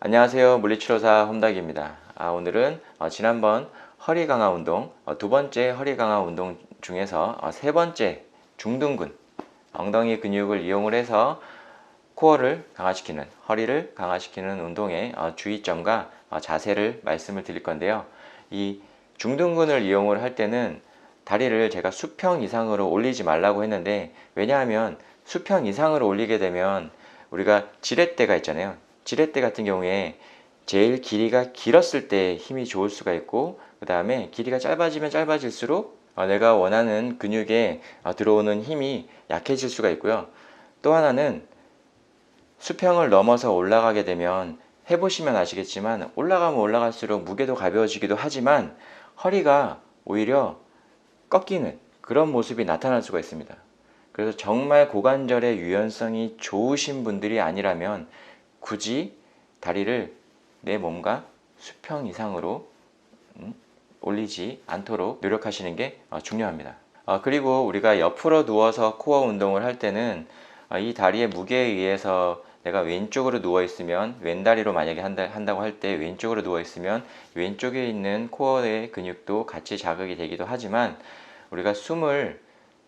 안녕하세요. 물리치료사 홈닥입니다. 아, 오늘은 어, 지난번 허리 강화 운동, 어, 두 번째 허리 강화 운동 중에서 어, 세 번째 중둔근, 엉덩이 근육을 이용을 해서 코어를 강화시키는, 허리를 강화시키는 운동의 어, 주의점과 어, 자세를 말씀을 드릴 건데요. 이 중둔근을 이용을 할 때는 다리를 제가 수평 이상으로 올리지 말라고 했는데 왜냐하면 수평 이상으로 올리게 되면 우리가 지렛대가 있잖아요. 지렛대 같은 경우에 제일 길이가 길었을 때 힘이 좋을 수가 있고 그 다음에 길이가 짧아지면 짧아질수록 어, 내가 원하는 근육에 어, 들어오는 힘이 약해질 수가 있고요. 또 하나는 수평을 넘어서 올라가게 되면 해보시면 아시겠지만 올라가면 올라갈수록 무게도 가벼워지기도 하지만 허리가 오히려 꺾이는 그런 모습이 나타날 수가 있습니다. 그래서 정말 고관절의 유연성이 좋으신 분들이 아니라면 굳이 다리를 내 몸과 수평 이상으로 음, 올리지 않도록 노력하시는 게 어, 중요합니다. 어, 그리고 우리가 옆으로 누워서 코어 운동을 할 때는 어, 이 다리의 무게에 의해서 내가 왼쪽으로 누워 있으면 왼다리로 만약에 한다, 한다 고 할 때 왼쪽으로 누워 있으면 왼쪽에 있는 코어의 근육도 같이 자극이 되기도 하지만 우리가 숨을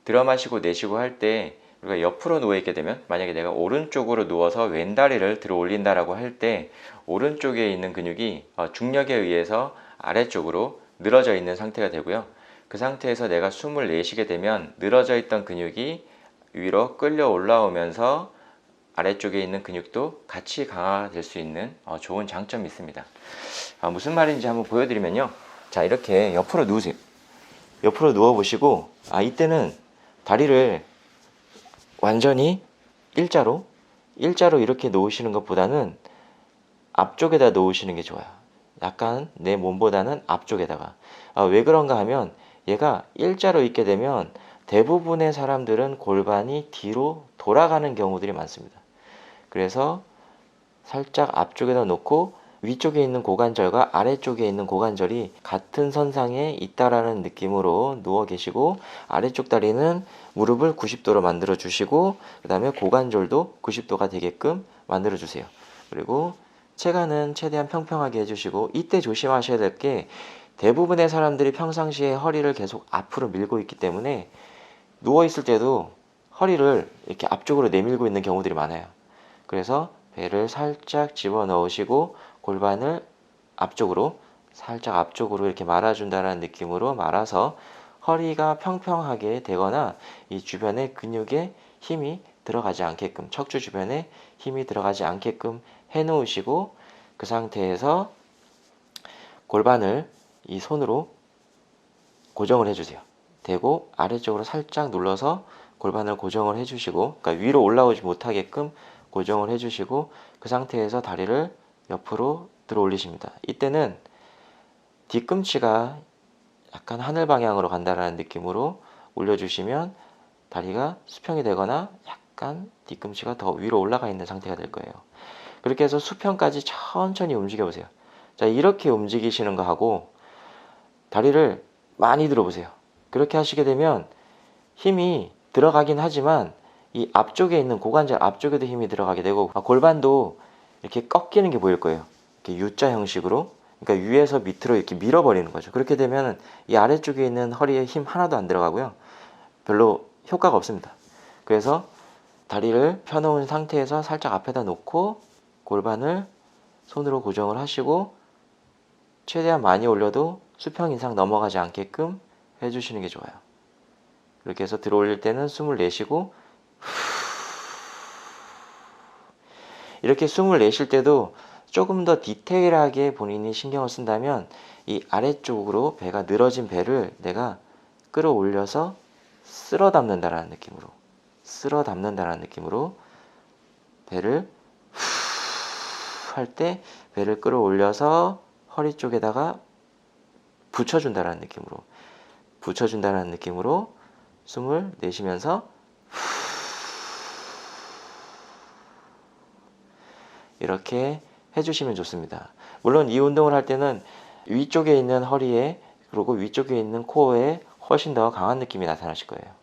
들어 마시고 내쉬고 할 때 우리가 옆으로 누워 있게 되면 만약에 내가 오른쪽으로 누워서 왼 다리를 들어 올린다라고 할 때 오른쪽에 있는 근육이 어, 중력에 의해서 아래쪽으로 늘어져 있는 상태가 되고요. 그 상태에서 내가 숨을 내쉬게 되면 늘어져 있던 근육이 위로 끌려 올라오면서 아래쪽에 있는 근육도 같이 강화될 수 있는 어, 좋은 장점이 있습니다. 아, 무슨 말인지 한번 보여드리면요. 자, 이렇게 옆으로 누우세요. 옆으로 누워 보시고, 아, 이때는 다리를 완전히 일자로, 일자로 이렇게 놓으시는 것보다는 앞쪽에다 놓으시는 게 좋아요. 약간 내 몸보다는 앞쪽에다가. 아, 왜 그런가 하면 얘가 일자로 있게 되면 대부분의 사람들은 골반이 뒤로 돌아가는 경우들이 많습니다. 그래서 살짝 앞쪽에다 놓고 위쪽에 있는 고관절과 아래쪽에 있는 고관절이 같은 선상에 있다라는 느낌으로 누워 계시고 아래쪽 다리는 무릎을 90도로 만들어 주시고 그 다음에 고관절도 90도가 되게끔 만들어 주세요. 그리고 체가는 최대한 평평하게 해주시고 이때 조심하셔야 될 게 대부분의 사람들이 평상시에 허리를 계속 앞으로 밀고 있기 때문에 누워 있을 때도 허리를 이렇게 앞쪽으로 내밀고 있는 경우들이 많아요. 그래서 배를 살짝 집어 넣으시고 골반을 앞쪽으로 살짝 앞쪽으로 이렇게 말아준다는 느낌으로 말아서 허리가 평평하게 되거나 이 주변에 근육에 힘이 들어가지 않게끔 척추 주변에 힘이 들어가지 않게끔 해 놓으시고 그 상태에서 골반을 이 손으로 고정을 해주세요. 대고 아래쪽으로 살짝 눌러서 골반을 고정을 해주시고 그러니까 위로 올라오지 못하게끔 고정을 해주시고 그 상태에서 다리를 옆으로 들어 올리십니다. 이때는 뒤꿈치가 약간 하늘 방향으로 간다라는 느낌으로 올려주시면 다리가 수평이 되거나 약간 뒤꿈치가 더 위로 올라가 있는 상태가 될 거예요. 그렇게 해서 수평까지 천천히 움직여 보세요. 자, 이렇게 움직이시는 거 하고 다리를 많이 들어보세요. 그렇게 하시게 되면 힘이 들어가긴 하지만 이 앞쪽에 있는 고관절 앞쪽에도 힘이 들어가게 되고 아, 골반도 이렇게 꺾이는 게 보일 거예요. 이렇게 U자 형식으로 그러니까 위에서 밑으로 이렇게 밀어버리는 거죠. 그렇게 되면 이 아래쪽에 있는 허리에 힘 하나도 안 들어가고요. 별로 효과가 없습니다. 그래서 다리를 펴놓은 상태에서 살짝 앞에다 놓고 골반을 손으로 고정을 하시고 최대한 많이 올려도 수평 이상 넘어가지 않게끔 해주시는 게 좋아요. 이렇게 해서 들어 올릴 때는 숨을 내쉬고 이렇게 숨을 내쉴 때도 조금 더 디테일하게 본인이 신경을 쓴다면 이 아래쪽으로 배가 늘어진 배를 내가 끌어올려서 쓸어 담는다라는 느낌으로 쓸어 담는다라는 느낌으로 배를 할 때 배를 끌어올려서 허리 쪽에다가 붙여준다라는 느낌으로 붙여준다라는 느낌으로 숨을 내쉬면서 이렇게 해주시면 좋습니다. 물론 이 운동을 할 때는 위쪽에 있는 허리에 그리고 위쪽에 있는 코어에 훨씬 더 강한 느낌이 나타나실 거예요.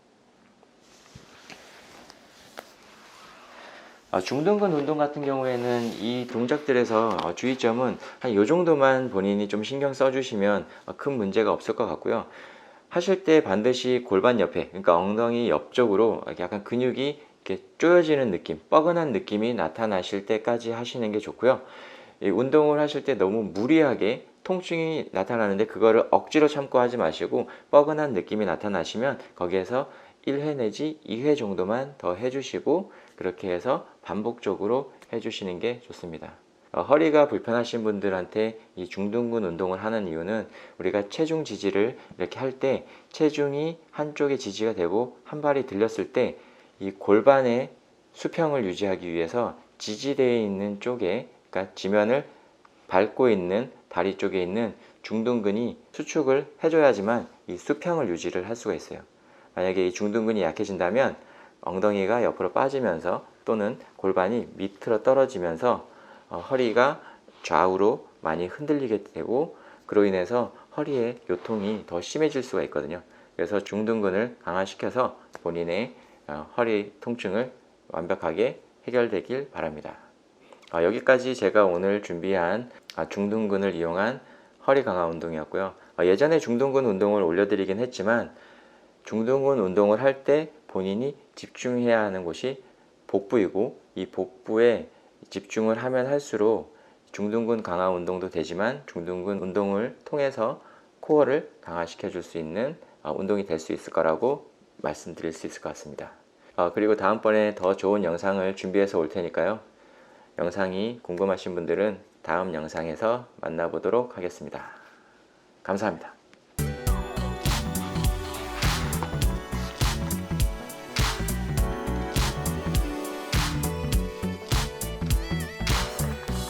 아, 중둔근 운동 같은 경우에는 이 동작들에서 어, 주의점은 한요 정도만 본인이 좀 신경 써주시면 어, 큰 문제가 없을 것 같고요. 하실 때 반드시 골반 옆에, 그러니까 엉덩이 옆쪽으로 약간 근육이 이렇게 쪼여지는 느낌, 뻐근한 느낌이 나타나실 때까지 하시는 게 좋고요. 이 운동을 하실 때 너무 무리하게 통증이 나타나는데 그거를 억지로 참고 하지 마시고 뻐근한 느낌이 나타나시면 거기에서 1회 내지 2회 정도만 더 해주시고 그렇게 해서 반복적으로 해주시는 게 좋습니다. 어, 허리가 불편하신 분들한테 이 중둔근 운동을 하는 이유는 우리가 체중 지지를 이렇게 할 때 체중이 한쪽에 지지가 되고 한 발이 들렸을 때 이 골반의 수평을 유지하기 위해서 지지대에 있는 쪽에 그러니까 지면을 밟고 있는 다리 쪽에 있는 중둔근이 수축을 해줘야지만 이 수평을 유지를 할 수가 있어요. 만약에 이 중둔근이 약해진다면 엉덩이가 옆으로 빠지면서 또는 골반이 밑으로 떨어지면서 어, 허리가 좌우로 많이 흔들리게 되고 그로 인해서 허리에 요통이 더 심해질 수가 있거든요. 그래서 중둔근을 강화시켜서 본인의 어, 허리 통증을 완벽하게 해결되길 바랍니다. 아, 여기까지 제가 오늘 준비한 아, 중둔근을 이용한 허리 강화 운동이었고요. 아, 예전에 중둔근 운동을 올려드리긴 했지만 중둔근 운동을 할 때 본인이 집중해야 하는 곳이 복부이고 이 복부에 집중을 하면 할수록 중둔근 강화 운동도 되지만 중둔근 운동을 통해서 코어를 강화시켜 줄 수 있는 아, 운동이 될 수 있을 거라고 말씀드릴 수 있을 것 같습니다. 아, 그리고 다음번에 더 좋은 영상을 준비해서 올 테니까요. 영상이 궁금하신 분들은 다음 영상에서 만나보도록 하겠습니다. 감사합니다.